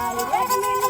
Bye.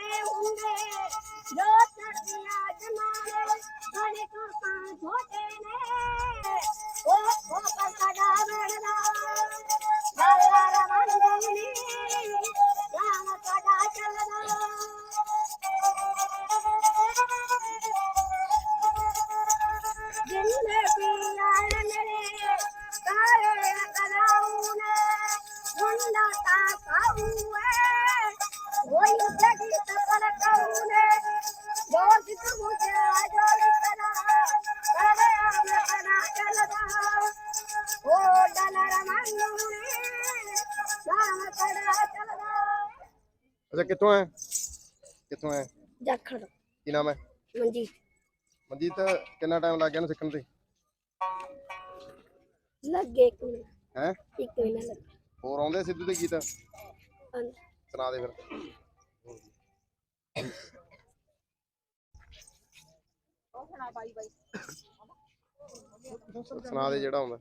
ਅੱਛਾ ਕਿੱਥੋਂ ਹੈ? ਕਿੱਥੋਂ ਹੈ? ਜਖੜ। ਕੀ ਨਾਮ ਹੈ? ਮੰਜੀ ਮਨਜੀਤ ਕਿੰਨਾ ਟਾਈਮ ਲੱਗ ਗਿਆ ਇਹਨੂੰ ਸਿੱਖਣ ਤੇ? ਲੱਗੇ ਇੱਕ ਮਿੰਟ। ਹੈ? ਇੱਕ ਮਿੰਟ ਲੱਗੇ। ਹੋਰ ਆਉਂਦੇ ਸਿੱਧੂ ਦੇ ਗੀਤ? ਸੁਣਾ ਦੇ ਫਿਰ। ਸੁਣਾ ਦੇ ਜਿਹੜਾ ਆਉਂਦਾ।